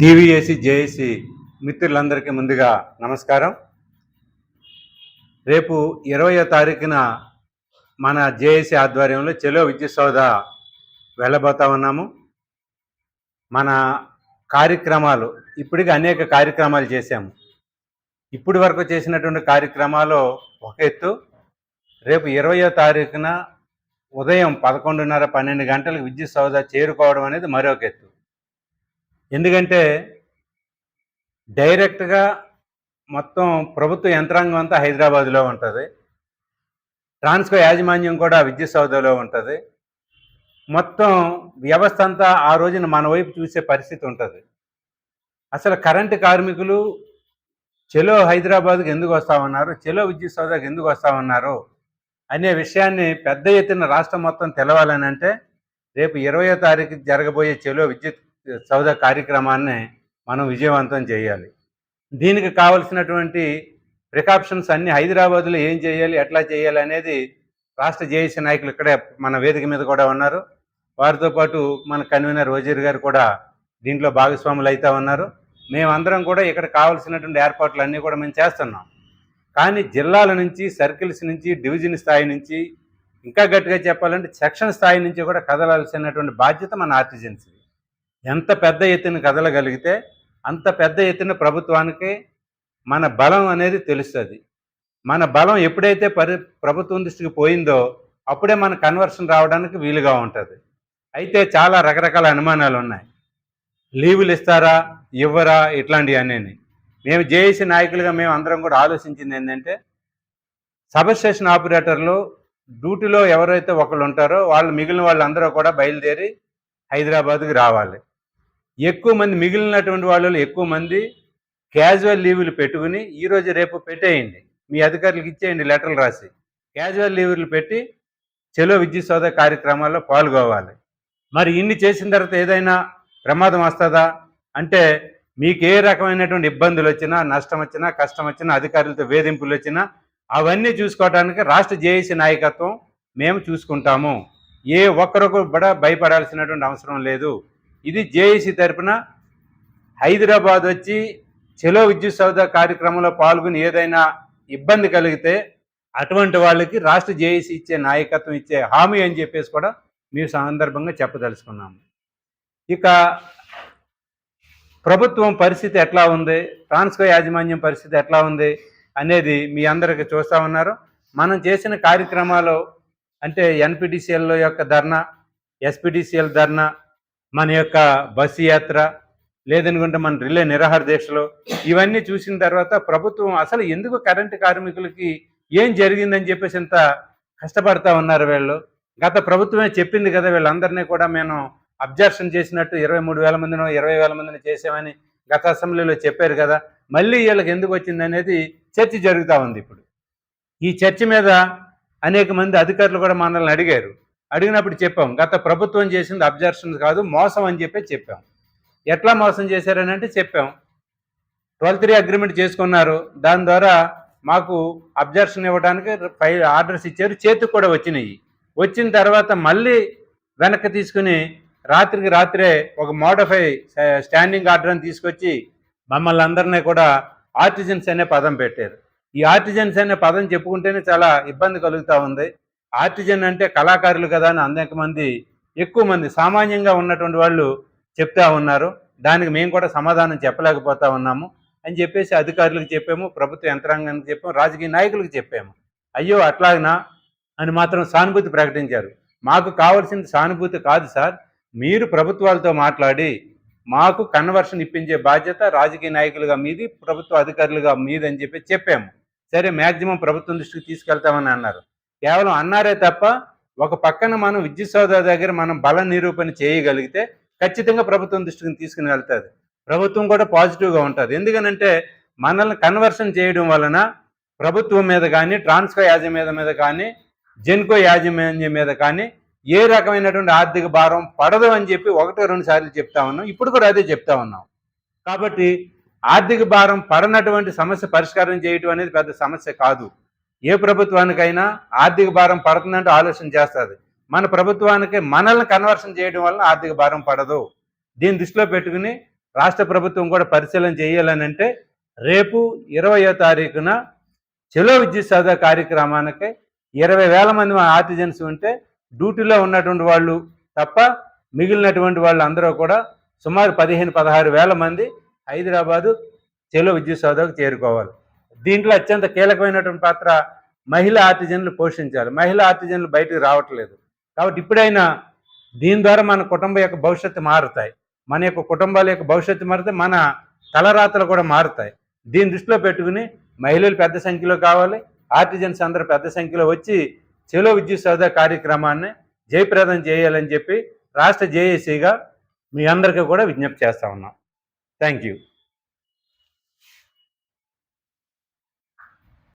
టీవీఏసీ JAC మిత్రులందరికీ ముందుగా నమస్కారం. రేపు ఇరవయో తారీఖున మన జేఏసీ ఆధ్వర్యంలో చెలో విద్యుత్ సౌధ వెళ్ళబోతా ఉన్నాము. మన కార్యక్రమాలు ఇప్పటికి అనేక కార్యక్రమాలు చేశాము. ఇప్పటి వరకు చేసినటువంటి కార్యక్రమాలు ఒక ఎత్తు. రేపు ఇరవయో తారీఖున ఉదయం పదకొండున్నర పన్నెండు గంటలకు విద్యుత్ సౌధ చేరుకోవడం అనేది మరొక ఎత్తు. ఎందుకంటే డైరెక్ట్గా మొత్తం ప్రభుత్వ యంత్రాంగం అంతా హైదరాబాద్లో ఉంటుంది. ట్రాన్స్కో యాజమాన్యం కూడా విద్యుత్ సౌధలో ఉంటుంది. మొత్తం వ్యవస్థ అంతా ఆ రోజున మన వైపు చూసే పరిస్థితి ఉంటుంది. అసలు కరెంటు కార్మికులు చెలో హైదరాబాద్కి ఎందుకు వస్తామన్నారు చెలో విద్యుత్ సౌదాకి ఎందుకు వస్తామన్నారు అనే విషయాన్ని పెద్ద ఎత్తున రాష్ట్రం మొత్తం తెలవాలని అంటే రేపు ఇరవయో తారీఖు జరగబోయే చెలో విద్యుత్ సౌద కార్యక్రమాన్ని మనం విజయవంతం చేయాలి. దీనికి కావలసినటువంటి ప్రికాప్షన్స్ అన్ని హైదరాబాద్లో ఏం చేయాలి ఎట్లా చేయాలి అనేది రాష్ట్ర జేఏసీ నాయకులు ఇక్కడే మన వేదిక మీద కూడా ఉన్నారు. వారితో పాటు మన కన్వీనర్ వజీర్ గారు కూడా దీంట్లో భాగస్వాములు అవుతా ఉన్నారు. మేమందరం కూడా ఇక్కడ కావాల్సినటువంటి ఏర్పాట్లు అన్నీ కూడా మేము చేస్తున్నాం. కానీ జిల్లాల నుంచి సర్కిల్స్ నుంచి డివిజన్ స్థాయి నుంచి ఇంకా గట్టిగా చెప్పాలంటే సెక్షన్ స్థాయి నుంచి కూడా కదలాల్సినటువంటి బాధ్యత మన ఆర్టిజన్సీ. ఎంత పెద్ద ఎత్తున కదలగలిగితే అంత పెద్ద ఎత్తున ప్రభుత్వానికి మన బలం అనేది తెలుస్తుంది. మన బలం ఎప్పుడైతే పరి ప్రభుత్వం దృష్టికి పోయిందో అప్పుడే మన కన్వర్షన్ రావడానికి వీలుగా ఉంటుంది. అయితే చాలా రకరకాల అనుమానాలు ఉన్నాయి. లీవులు ఇస్తారా ఇవ్వరా ఇట్లాంటివి అనేవి మేము జేఏసీ నాయకులుగా మేము అందరం కూడా ఆలోచించింది ఏంటంటే సబ్ స్టేషన్ ఆపరేటర్లు డ్యూటీలో ఎవరైతే ఒకళ్ళు ఉంటారో వాళ్ళు మిగిలిన వాళ్ళందరూ కూడా బయలుదేరి హైదరాబాద్కి రావాలి. ఎక్కువ మంది మిగిలినటువంటి వాళ్ళు ఎక్కువ మంది క్యాజువల్ లీవులు పెట్టుకుని ఈరోజు రేపు పెట్టేయండి. మీ అధికారులకు ఇచ్చేయండి లెటర్లు రాసి. క్యాజువల్ లీవులు పెట్టి చెలో విద్యుత్ సోద కార్యక్రమాల్లో పాల్గొవాలి. మరి ఇన్ని చేసిన తర్వాత ఏదైనా ప్రమాదం వస్తుందా? అంటే మీకు ఏ రకమైనటువంటి ఇబ్బందులు వచ్చినా నష్టం వచ్చినా కష్టం వచ్చినా అధికారులతో వేధింపులు వచ్చినా అవన్నీ చూసుకోవడానికి రాష్ట్ర జేఏసీ నాయకత్వం మేము చూసుకుంటాము. ఏ ఒక్కరొకరు కూడా భయపడాల్సినటువంటి అవసరం లేదు. ఇది జేఏసీ తరపున హైదరాబాద్ వచ్చి చెలో విద్యుత్ సౌద కార్యక్రమంలో పాల్గొని ఏదైనా ఇబ్బంది కలిగితే అటువంటి వాళ్ళకి రాష్ట్ర జేఏసీ ఇచ్చే నాయకత్వం ఇచ్చే హామీ అని చెప్పేసి కూడా మేము సందర్భంగా చెప్పదలుచుకున్నాము. ఇక ప్రభుత్వం పరిస్థితి ఎట్లా ఉంది? ట్రాన్స్కో యాజమాన్యం పరిస్థితి ఎట్లా ఉంది? అనేది మీ అందరికీ చూస్తూ ఉన్నారు. మనం చేసిన కార్యక్రమాలు అంటే ఎన్పిటిసిఎల్ యొక్క ధర్నా ఎస్పిటిసిఎల్ ధర్నా మన యొక్క బస్సు యాత్ర లేదనుకుంటే మన రిలే నిరాహార దీక్షలు ఇవన్నీ చూసిన తర్వాత ప్రభుత్వం అసలు ఎందుకు కరెంటు కార్మికులకి ఏం జరిగిందని చెప్పేసి ఇంత కష్టపడతా ఉన్నారు వీళ్ళు? గత ప్రభుత్వమే చెప్పింది కదా వీళ్ళందరినీ కూడా మేము అబ్జర్షన్ చేసినట్టు ఇరవై మూడు వేల మందినో ఇరవై వేల మందిని చేసామని గత అసెంబ్లీలో చెప్పారు కదా మళ్ళీ వీళ్ళకి ఎందుకు వచ్చింది అనేది చర్చ జరుగుతూ ఉంది ఇప్పుడు. ఈ చర్చ మీద అనేక మంది అధికారులు కూడా మనల్ని అడిగారు. అడిగినప్పుడు చెప్పాం. గత ప్రభుత్వం చేసింది అబ్జర్షన్ కాదు మోసం అని చెప్పి చెప్పాం. ఎట్లా మోసం చేశారని అంటే చెప్పాం. ట్వెల్త్ త్రీ అగ్రిమెంట్ చేసుకున్నారు. దాని ద్వారా మాకు అబ్జర్షన్ ఇవ్వడానికి ఫైల్ ఆర్డర్స్ ఇచ్చారు. చేతికి కూడా వచ్చినాయి. వచ్చిన తర్వాత మళ్ళీ వెనక్కి తీసుకుని రాత్రికి రాత్రే ఒక మోడఫై స్టాండింగ్ ఆర్డర్ అని తీసుకొచ్చి మమ్మల్ని అందరినీ కూడా ఆర్టిజన్స్ అనే పదం పెట్టారు. ఈ ఆర్టిజన్స్ అనే పదం చెప్పుకుంటేనే చాలా ఇబ్బంది కలుగుతూ ఉంది. ఆర్టిజన్ అంటే కళాకారులు కదా అని అనేక మంది ఎక్కువ మంది సామాన్యంగా ఉన్నటువంటి వాళ్ళు చెప్తా ఉన్నారు. దానికి మేము కూడా సమాధానం చెప్పలేకపోతా ఉన్నాము అని చెప్పేసి అధికారులకు చెప్పాము ప్రభుత్వ యంత్రాంగానికి చెప్పాము రాజకీయ నాయకులకు చెప్పాము. అయ్యో అట్లాగనా అని మాత్రం సానుభూతి ప్రకటించారు. మాకు కావాల్సింది సానుభూతి కాదు సార్. మీరు ప్రభుత్వాలతో మాట్లాడి మాకు కన్వర్షన్ ఇప్పించే బాధ్యత రాజకీయ నాయకులుగా మీది ప్రభుత్వ అధికారులుగా మీది అని చెప్పి చెప్పాము. సరే మ్యాక్సిమం ప్రభుత్వం దృష్టికి తీసుకెళ్తామని అన్నారు. కేవలం అన్నారే తప్ప ఒక పక్కన మనం విద్యుత్ సౌద దగ్గర మనం బల నిరూపణ చేయగలిగితే ఖచ్చితంగా ప్రభుత్వం దృష్టికి తీసుకుని వెళ్తుంది. ప్రభుత్వం కూడా పాజిటివ్గా ఉంటుంది. ఎందుకనంటే మనల్ని కన్వర్షన్ చేయడం వలన ప్రభుత్వం మీద కానీ ట్రాన్స్కో యాజమేద మీద కానీ జెన్కో యాజమాన్యం మీద కానీ ఏ రకమైనటువంటి ఆర్థిక భారం పడదు అని చెప్పి ఒకటో రెండు సార్లు చెప్తా ఉన్నాం. ఇప్పుడు కూడా అదే చెప్తా ఉన్నాం. కాబట్టి ఆర్థిక భారం పడనటువంటి సమస్య పరిష్కారం చేయటం అనేది పెద్ద సమస్య కాదు. ఏ ప్రభుత్వానికైనా ఆర్థిక భారం పడుతుందంటే ఆలోచన చేస్తుంది. మన ప్రభుత్వానికి మనల్ని కన్వర్షన్ చేయడం వల్ల ఆర్థిక భారం పడదు. దీన్ని దృష్టిలో పెట్టుకుని రాష్ట్ర ప్రభుత్వం కూడా పరిశీలన చేయాలని అంటే రేపు ఇరవయో తారీఖున చెలో విద్యుత్ సౌధ కార్యక్రమానికి ఇరవై వేల మంది ఆర్టిజన్స్ ఉంటే డ్యూటీలో ఉన్నటువంటి వాళ్ళు తప్ప మిగిలినటువంటి వాళ్ళు అందరూ కూడా సుమారు పదిహేను పదహారు వేల మంది హైదరాబాదు చెలో విద్యుత్ సౌధకు చేరుకోవాలి. దీంట్లో అత్యంత కీలకమైనటువంటి పాత్ర మహిళా ఆర్టిజన్లు పోషించాలి. మహిళా ఆర్టిజన్లు బయటకు రావట్లేదు. కాబట్టి ఇప్పుడైనా దీని ద్వారా మన కుటుంబం యొక్క భవిష్యత్తు మారుతాయి. మన యొక్క కుటుంబాల యొక్క భవిష్యత్తు మారితే మన తలరాతలు కూడా మారుతాయి. దీని దృష్టిలో పెట్టుకుని మహిళలు పెద్ద సంఖ్యలో కావాలి. ఆర్టిజన్స్ అందరూ పెద్ద సంఖ్యలో వచ్చి చెలో విద్యుత్ సౌధ కార్యక్రమాన్ని జయప్రదం చేయాలని చెప్పి రాష్ట్ర జేఏసీగా మీ అందరికీ కూడా విజ్ఞప్తి చేస్తా ఉన్నాం. Thank you.